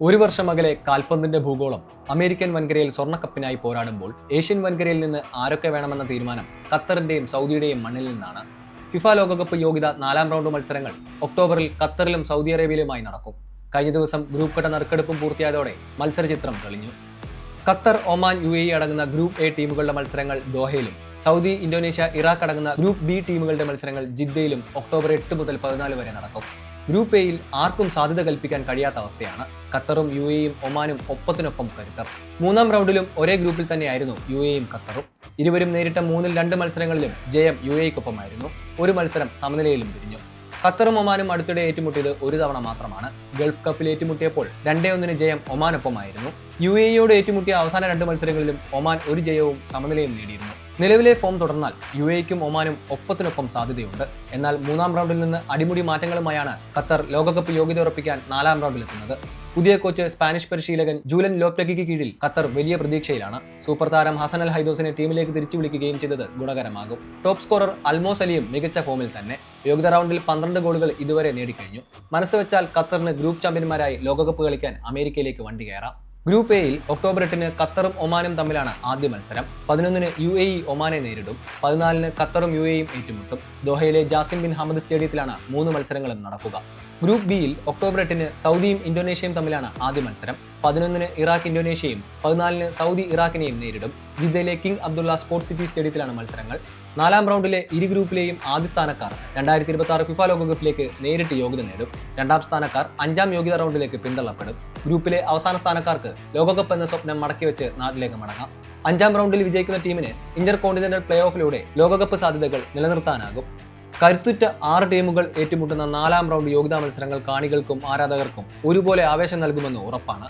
ഒരു വർഷം അകലെ കാൽപന്തിന്റെ ഭൂഗോളം അമേരിക്കൻ വൻകരയിൽ സ്വർണക്കപ്പിനായി പോരാടുമ്പോൾ ഏഷ്യൻ വൻകരയിൽ നിന്ന് ആരൊക്കെ വേണമെന്ന തീരുമാനം ഖത്തറിന്റെയും സൗദിയുടെയും മണ്ണിൽ നിന്നാണ്. ഫിഫ ലോകകപ്പ് യോഗ്യത നാലാം റൗണ്ട് മത്സരങ്ങൾ ഒക്ടോബറിൽ ഖത്തറിലും സൗദി അറേബ്യയിലുമായി നടക്കും. കഴിഞ്ഞ ദിവസം ഗ്രൂപ്പ് ഘട്ട നറുക്കെടുപ്പും പൂർത്തിയായതോടെ മത്സരചിത്രം തെളിഞ്ഞു. ഖത്തർ ഒമാൻ യു എ അടങ്ങുന്ന ഗ്രൂപ്പ് എ ടീമുകളുടെ മത്സരങ്ങൾ ദോഹയിലും സൗദി ഇന്തോനേഷ്യ ഇറാഖ് അടങ്ങുന്ന ഗ്രൂപ്പ് ബി ടീമുകളുടെ മത്സരങ്ങൾ ജിദ്ദയിലും ഒക്ടോബർ എട്ട് മുതൽ പതിനാല് വരെ നടക്കും. ഗ്രൂപ്പ് എയിൽ ആർക്കും സാധ്യത കൽപ്പിക്കാൻ കഴിയാത്ത അവസ്ഥയാണ് ഖത്തറും യു എയും ഒമാനും ഒപ്പത്തിനൊപ്പം കരുത്തർ. മൂന്നാം റൗണ്ടിലും ഒരേ ഗ്രൂപ്പിൽ തന്നെയായിരുന്നു യു എയും ഖത്തറും. ഇരുവരും നേരിട്ട മൂന്നിൽ രണ്ട് മത്സരങ്ങളിലും ജയം യു എക്കൊപ്പമായിരുന്നു ഒരു മത്സരം സമനിലയിലും പിരിഞ്ഞു. ഖത്തറും ഒമാനും അടുത്തിടെ ഏറ്റുമുട്ടിയത് ഒരു തവണ മാത്രമാണ്. ഗൾഫ് കപ്പിൽ ഏറ്റുമുട്ടിയപ്പോൾ രണ്ടേ ഒന്നിന് ജയം ഒമാനൊപ്പമായിരുന്നു. യു എയോട് ഏറ്റുമുട്ടിയ അവസാന രണ്ട് മത്സരങ്ങളിലും ഒമാൻ ഒരു ജയവും സമനിലയും നേടിയിരുന്നു. നിലവിലെ ഫോം തുടർന്നാൽ യു എക്കും ഒമാനും ഒപ്പത്തിനൊപ്പം സാധ്യതയുണ്ട്. എന്നാൽ മൂന്നാം റൗണ്ടിൽ നിന്ന് അടിമുടി മാറ്റങ്ങളുമായാണ് ഖത്തർ ലോകകപ്പ് യോഗ്യത ഉറപ്പിക്കാൻ നാലാം റൗണ്ടിലെത്തുന്നത്. പുതിയ കോച്ച് സ്പാനിഷ് പരിശീലകൻ ജൂലൻ ലോപ്ലക്കിക്ക് കീഴിൽ ഖത്തർ വലിയ പ്രതീക്ഷയിലാണ്. സൂപ്പർ താരം ഹസൻ അൽ ഹൈദോസിനെ ടീമിലേക്ക് തിരിച്ചു വിളിക്കുകയും ചെയ്തത് ഗുണകരമാകും. ടോപ്പ് സ്കോറർ അൽമോസ് അലിയും മികച്ച ഫോമിൽ തന്നെ യോഗ്യത റൗണ്ടിൽ പന്ത്രണ്ട് ഗോളുകൾ ഇതുവരെ നേടിക്കഴിഞ്ഞു. മനസ്സ് വെച്ചാൽ ഖത്തറിന് ഗ്രൂപ്പ് ചാമ്പ്യന്മാരായി ലോകകപ്പ് കളിക്കാൻ അമേരിക്കയിലേക്ക് വണ്ടി കയറാം. ഗ്രൂപ്പ് എയിൽ ഒക്ടോബർ എട്ടിന് ഖത്തറും ഒമാനും തമ്മിലാണ് ആദ്യ മത്സരം. പതിനൊന്നിന് യു എ ഇ ഒമാനെ നേരിടും. പതിനാലിന് ഖത്തറും യു എയും ഏറ്റുമുട്ടും. ദോഹയിലെ ജാസിം ബിൻ ഹമദ് സ്റ്റേഡിയത്തിലാണ് മൂന്ന് മത്സരങ്ങളും നടക്കുക. ഗ്രൂപ്പ് ബിയിൽ ഒക്ടോബർ എട്ടിന് സൗദിയും ഇന്തോനേഷ്യയും തമ്മിലാണ് ആദ്യ മത്സരം. പതിനൊന്നിന് ഇറാഖ് ഇന്തോനേഷ്യയും പതിനാലിന് സൗദി ഇറാഖിനെയും നേരിടും. ജിദ്ദയിലെ കിങ് അബ്ദുള്ള സ്പോർട്സ് സിറ്റി സ്റ്റേഡിയത്തിലാണ് മത്സരങ്ങൾ. നാലാം റൗണ്ടിലെ ഇരു ഗ്രൂപ്പിലെയും ആദ്യ സ്ഥാനക്കാർ രണ്ടായിരത്തി ഇരുപത്തി ആറ് ഫിഫ ലോകകപ്പിലേക്ക് നേരിട്ട് യോഗ്യത നേടും. രണ്ടാം സ്ഥാനക്കാർ അഞ്ചാം യോഗ്യത റൗണ്ടിലേക്ക് പിന്തള്ളപ്പെടും. ഗ്രൂപ്പിലെ അവസാന സ്ഥാനക്കാർക്ക് ലോകകപ്പ് എന്ന സ്വപ്നം മടക്കി വെച്ച് നാട്ടിലേക്ക് മടങ്ങാം. അഞ്ചാം റൗണ്ടിൽ വിജയിക്കുന്ന ടീമിന് ഇന്റർ കോണ്ടിനെന്റൽ പ്ലേ ഓഫിലൂടെ ലോകകപ്പ് സാധ്യതകൾ നിലനിർത്താനാകും. കരുത്തുറ്റ ആറ് ടീമുകൾ ഏറ്റുമുട്ടുന്ന നാലാം റൗണ്ട് യോഗ്യതാ മത്സരങ്ങൾ കാണികൾക്കും ആരാധകർക്കും ഒരുപോലെ ആവേശം നൽകുമെന്ന് ഉറപ്പാണ്.